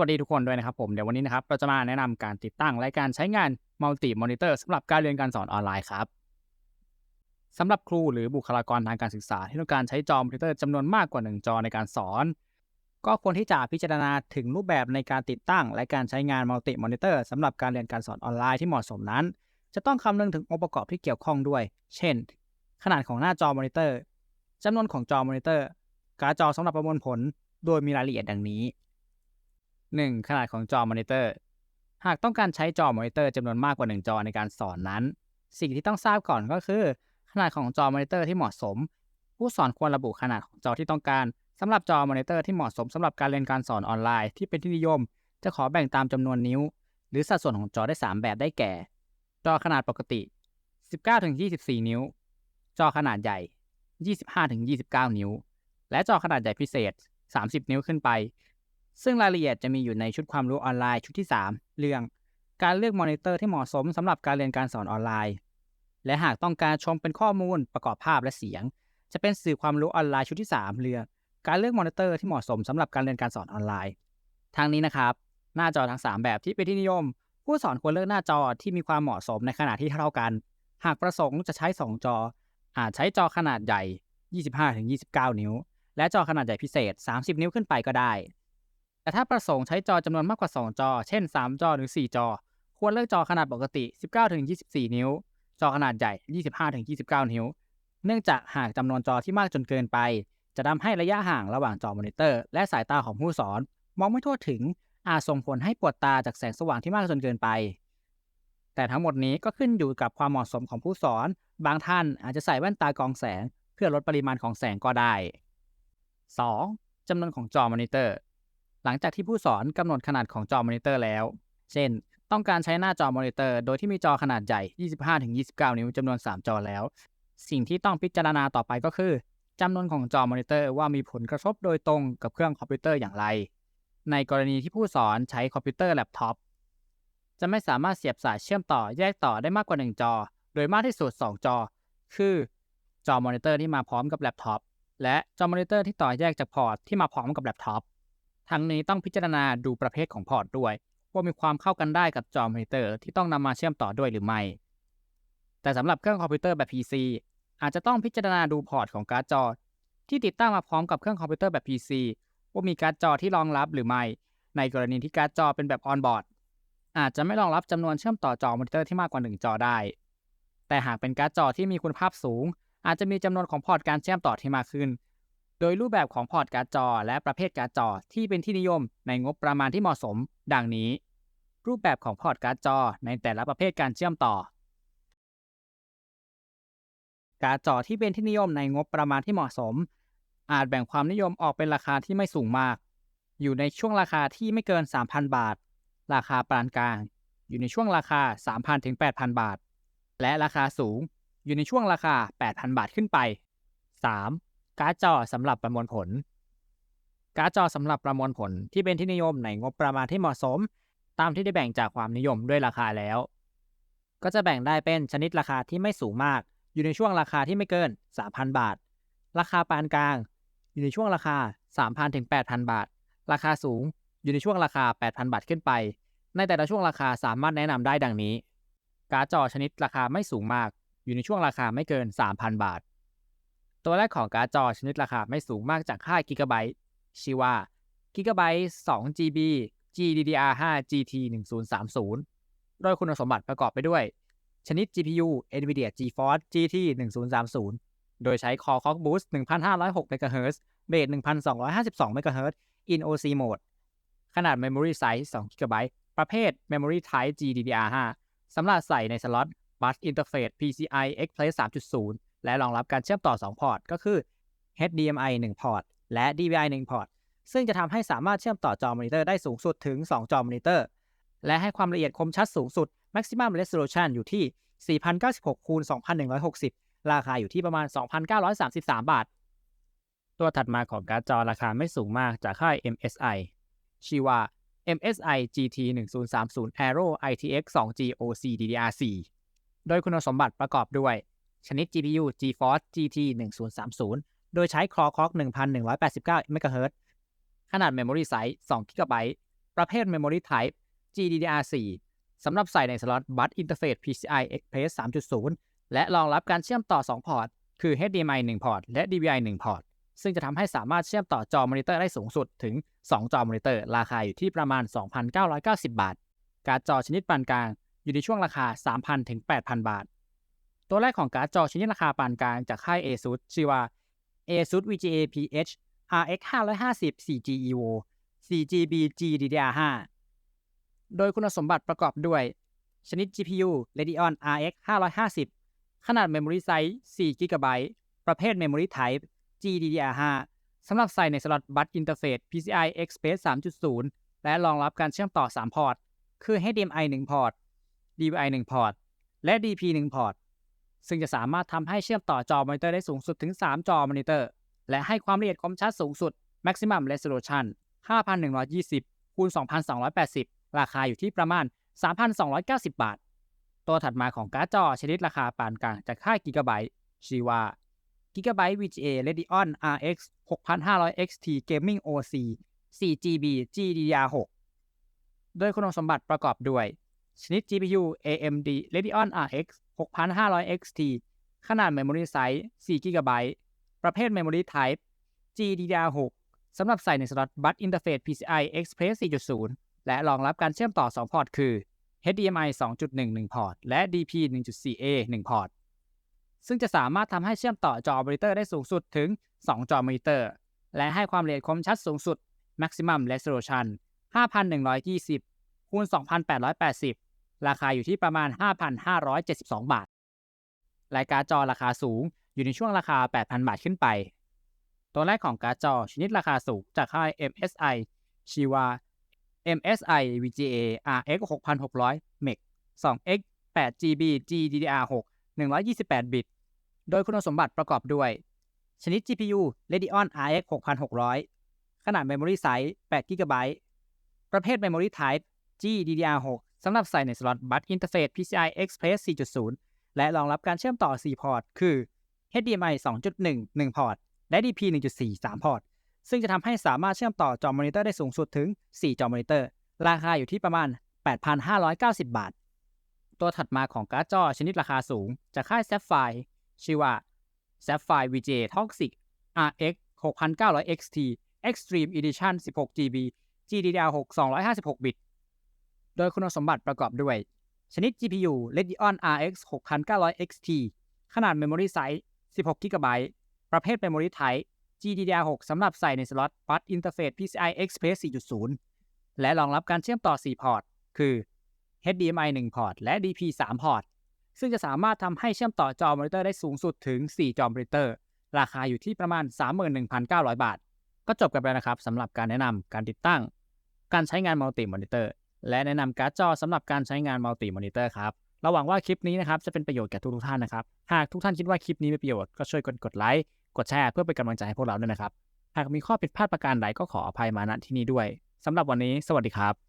วัสดีทุกคนด้วยนะครับผมเดี๋ยววันนี้นะครับเราจะมาแนะนำการติดตั้งและการใช้งาน Multi Monitor สำหรับการเรียนการสอนออนไลน์ครับสำหรับครูหรือบุคลากรทางการศึกษา ที่ต้องการใช้จอมอนิเตอร์จำนวนมากกว่า 1 จอในการสอน ก็ควรที่จะพิจารณาถึงรูปแบบในการติดตั้ง และการใช้งาน Multi Monitor สำหรับการเรียนการสอนออนไลน์ที่เหมาะสมนั้น จะต้องคำนึงถึงองค์ประกอบที่เกี่ยวข้องด้วย เช่น ขนาดของหน้าจอมอนิเตอร์จำนวนของจอมอนิเตอร์ การ์ดจอสำหรับประมวลผล โดยมีรายละเอียดดังนี้ 1. ขนาดของจอมอนิเตอร์ หากต้องการใช้จอมอนิเตอร์จำนวนมากกว่า 1 จอในการสอนนั้น สิ่งที่ต้องทราบก่อนก็คือ ขนาดของจอมอนิเตอร์ที่เหมาะสม ผู้สอนควรระบุขนาดของจอที่ต้องการสำหรับจอมอนิเตอร์ที่เหมาะสมสำหรับการเรียนการสอนออนไลน์ที่เป็นที่นิยม จะขอแบ่งตามจำนวนนิ้ว หรือสัดส่วนของจอได้ 3 แบบได้แก่ จอขนาดปกติ 19-24 นิ้ว จอขนาดใหญ่ 25-29 นิ้ว และจอขนาดใหญ่พิเศษ 30 นิ้วขึ้นไป ซึ่งรายละเอียดจะมีอยู่ในชุดความรู้ออนไลน์ชุดที่ 3 เรื่อง การเลือกมอนิเตอร์ที่เหมาะสมสำหรับการเรียนการสอนออนไลน์ และหากต้องการชมเป็นข้อมูลประกอบภาพและเสียง จะเป็นสื่อความรู้ออนไลน์ชุดที่ 3 เรื่อง การเลือกมอนิเตอร์ที่เหมาะสมสำหรับการเรียนการสอนออนไลน์ทางนี้นะครับ หน้าจอทั้ง 3 แบบที่เป็นที่นิยม ผู้สอนควรเลือกหน้าจอที่มีความเหมาะสมในขนาดที่เท่ากัน หากประสงค์จะใช้ 2 จอ อาจใช้จอขนาดใหญ่ 25-29 นิ้ว และจอขนาดใหญ่พิเศษ 30 นิ้วขึ้นไปก็ได้ แต่ถ้าประสงค์ใช้จอจำนวนมากกว่า 2 จอ เช่น 3 จอหรือ 4 จอ ควรเลือกจอขนาดปกติ 19-24 นิ้ว จอขนาดใหญ่ 25-29 นิ้ว เนื่องจากหากจำนวนจอที่มากจนเกินไป จะทำให้ระยะห่างระหว่างจอมอนิเตอร์ และสายตาของผู้สอน มองไม่ทั่วถึง อาจส่งผลให้ปวดตาจากแสงสว่างที่มากจนเกินไป แต่ทั้งหมดนี้ก็ขึ้นอยู่กับความเหมาะสมของผู้สอน บางท่านอาจจะใส่แว่นตากรองแสง เพื่อลดปริมาณของแสงก็ได้ 2. จำนวนของจอมอนิเตอร์ หลังจากที่ผู้สอนกำหนดขนาดของจอมอนิเตอร์แล้ว เช่น ต้องการใช้หน้าจอมอนิเตอร์ โดยที่มีจอขนาดใหญ่ 25-29 นิ้วจำนวน 3 จอแล้ว สิ่งที่ต้องพิจารณาต่อไปก็คือจำนวนของจอมอนิเตอร์ว่ามีผลกระทบโดยตรงกับเครื่องคอมพิวเตอร์อย่างไร ในกรณีที่ผู้สอนใช้คอมพิวเตอร์แล็ปท็อปจะไม่สามารถเสียบสายเชื่อมต่อแยกต่อได้มากกว่า 1 จอ โดยมากที่สุด 2 จอ คือจอมอนิเตอร์ที่มาพร้อมกับแล็ปท็อปและจอมอนิเตอร์ที่ต่อแยกจากพอร์ตที่มาพร้อมกับแล็ปท็อป ทั้งนี้ต้องพิจารณาดูประเภทของพอร์ตด้วย ว่ามีความเข้ากันได้กับจอมอนิเตอร์ที่ต้องนำมาเชื่อมต่อด้วยหรือไม่ แต่สำหรับเครื่องคอมพิวเตอร์แบบ PC อาจจะต้องพิจารณาดูพอร์ตของการ์ดจอ ที่ติดตั้งมาพร้อมกับเครื่องคอมพิวเตอร์แบบ PC ว่ามีการ์ดจอที่รองรับหรือไม่ ในกรณีที่การ์ดจอเป็นแบบออนบอร์ดอาจจะไม่รองรับจำนวนเชื่อมต่อจอมอนิเตอร์ที่มากกว่า 1 จอได้ แต่หากเป็นการ์ดจอที่มีคุณภาพสูง อาจจะมีจำนวนของพอร์ตการเชื่อมต่อที่มากขึ้น โดยรูปแบบของพอร์ตการ์ดจอ และประเภทการ์ดจอที่เป็นที่นิยมในงบประมาณที่เหมาะสม ดังนี้ รูปแบบของพอร์ตการ์ดจอในแต่ละประเภทการเชื่อมต่อ การ์ดจอที่เป็นที่นิยมในงบประมาณที่เหมาะสม อาจแบ่งความนิยมออกเป็นราคาที่ไม่สูงมาก อยู่ในช่วงราคาที่ไม่เกิน 3,000 บาท ราคาปานกลาง อยู่ในช่วงราคา 3,000ถึง8,000 บาท และราคาสูงอยู่ในช่วงราคา 8,000 บาทขึ้นไป 3. การ์ดจอสำหรับประมวลผล การ์ดจอสำหรับประมวลผลที่เป็นที่นิยมในงบประมาณที่เหมาะสม ตามที่ได้แบ่งจากความนิยมด้วยราคาแล้ว ก็จะแบ่งได้เป็นชนิดราคาที่ไม่สูงมาก อยู่ในช่วงราคาที่ไม่เกิน 3,000 บาท ราคาปานกลาง อยู่ในช่วงราคา 3,000ถึง8,000 บาท ราคาสูงอยู่ในช่วงราคา 8,000 บาทขึ้นไป ในแต่ละช่วงราคาสามารถแนะนำได้ดังนี้ การ์ดจอชนิดราคาไม่สูงมาก อยู่ในช่วงราคาไม่เกิน 3,000 บาท ตัวแรกของการ์ดจอชนิดราคาไม่สูงมากจาก5 g b ชื่อว่า Gigabyte 2 GB GDDR5 GT 1030 โดยคุณสมบัติประกอบไปด้วย ชนิด GPU NVIDIA GeForce GT 1030 โดยใช้ Core Clock Boost 1506 MHz เบส1252 MHz in OC Mode ขนาด Memory Size 2 GB ประเภท Memory Type GDDR5 สำหรับใส่ในสล็อต Bus Interface PCI Express 3.0 และรองรับการเชื่อมต่อ 2 พอร์ต ก็คือ HDMI 1 พอร์ต และ DVI 1 พอร์ต ซึ่งจะทำให้สามารถเชื่อมต่อจอมอนิเตอร์ได้สูงสุดถึง 2 จอมอนิเตอร์ และให้ความละเอียดคมชัดสูงสุด Maximum Resolution อยู่ที่ 4096คูณ2160 ราคาอยู่ที่ประมาณ 2,933 บาท ตัวถัดมาของการ์ดจอราคาไม่สูงมากจากค่าย MSI ชื่อว่า MSI GT 1030 Aero ITX 2G OC DDR4 โดยคุณสมบัติประกอบด้วย ชนิด GPU GeForce GT 1030 โดยใช้ Core Clock 1189 MHz ขนาด Memory Size 2 GB ประเภท Memory Type GDDR4 สำหรับใส่ในสล็อตบัสอินเทอร์เฟซ PCI Express 3.0 และรองรับการเชื่อมต่อ 2 พอร์ต คือ HDMI 1 พอร์ต และ DVI 1 พอร์ต ซึ่งจะทำให้สามารถเชื่อมต่อจอมอนิเตอร์ได้สูงสุดถึง 2 จอมอนิเตอร์ ราคาอยู่ที่ประมาณ 2,990 บาท การ์ดจอชนิดปานกลาง อยู่ในช่วงราคา 3,000 ถึง 8,000 บาท ตัวแรกของการ์ดจอชนิดราคาปานกลางจากค่าย ASUS ชื่อว่า ASUS VGA PH RX 550 4G EVO 4GB GDDR5 โดยคุณสมบัติประกอบด้วย ชนิด GPU Radeon RX 550 ขนาด Memory Size 4 GB ประเภท Memory Type GDDR5 สำหรับใส่ในสล็อตบัสอินเทอร์เฟซ PCI Express 3.0 และรองรับการเชื่อมต่อ 3 พอร์ต คือ HDMI 1 พอร์ต DVI 1 พอร์ต และ DP 1 พอร์ต ซึ่งจะสามารถทำให้เชื่อมต่อจอมอนิเตอร์ได้สูงสุดถึง 3 จอมอนิเตอร์ และให้ความละเอียดคมชัดสูงสุด Maximum Resolution 5120คูณ2280 ราคาอยู่ที่ประมาณ 3,290 บาท ตัวถัดมาของการ์ดจอชนิดราคาปานกลางจากค่าย Gigabyte ชื่อว่า Gigabyte VGA Radeon RX 6500 XT Gaming OC 4GB GDDR6 โดยคุณสมบัติประกอบด้วย ชนิด GPU AMD Radeon RX 6500 XT ขนาด Memory Size 4 GB ประเภท Memory Type GDDR6 สำหรับใส่ในสล็อตบัสอินเทอร์เฟซ PCI Express 4.0 และรองรับการเชื่อมต่อ 2 พอร์ต คือ HDMI 2.1 1 พอร์ต และ DP 1.4A 1 พอร์ต ซึ่งจะสามารถทำให้เชื่อมต่อจอมอนิเตอร์ได้สูงสุดถึง 2 จอมอนิเตอร์ และให้ความละเอียดคมชัดสูงสุด Maximum Resolution 5,120 คูณ 2,880 ราคาอยู่ที่ประมาณ 5,572 บาท รายการจอราคาสูงอยู่ในช่วงราคา 8,000 บาทขึ้นไป ตัวแรกของการ์ดจอชนิดราคาสูงจากค่าย MSI ชื่อว่า MSI VGA RX 6600 MEC 2X 8GB GDDR6 128 บิต โดยคุณสมบัติประกอบด้วย ชนิด GPU Radeon RX 6600 ขนาด Memory Size 8 GB ประเภท Memory Type GDDR6 สำหรับใส่ในสล็อตบัสอินเทอร์เฟซ PCI Express 4.0 และรองรับการเชื่อมต่อ 4 พอร์ต คือ HDMI 2.1 1 พอร์ต และ DP 1.4 3 พอร์ต ซึ่งจะทำให้สามารถเชื่อมต่อจอมอนิเตอร์ได้สูงสุดถึง 4 จอมอนิเตอร์ ราคาอยู่ที่ประมาณ 8,590 บาท ตัวถัดมาของการ์ดจอชนิดราคาสูง จากค่าย Sapphire ชื่อว่า Sapphire VGA Toxic RX 6900 XT Extreme Edition 16GB GDDR6 256 บิต โดยคุณสมบัติประกอบด้วย ชนิด GPU Radeon RX 6900 XT ขนาด Memory Size 16 GB ประเภท Memory Type GDDR6 สำหรับใส่ในสล็อต Bus Interface PCI Express 4.0 และรองรับการเชื่อมต่อ 4 พอร์ต คือ HDMI 1 พอร์ต และ DP 3 พอร์ต ซึ่งจะสามารถทำให้เชื่อมต่อจอมอนิเตอร์ได้สูงสุดถึง 4 จอมอนิเตอร์ ราคาอยู่ที่ประมาณ 31,900 บาท ก็จบกันไปแล้วนะครับสำหรับการแนะนำการติดตั้ง การใช้งานมัลติมอนิเตอร์ และแนะนำการ์ดจอสำหรับการใช้งานมัลติมอนิเตอร์ครับเราหวังว่าคลิปนี้นะครับจะเป็นประโยชน์แก่ทุกๆท่านนะครับ หากทุกท่านคิดว่าคลิปนี้มีประโยชน์ก็ช่วยกดกดไลค์กดแชร์เพื่อเป็นกำลังใจให้พวกเราด้วยนะครับ หากมีข้อผิดพลาดประการใดก็ขออภัยมาณที่นี้ด้วยสำหรับวันนี้ สวัสดีครับ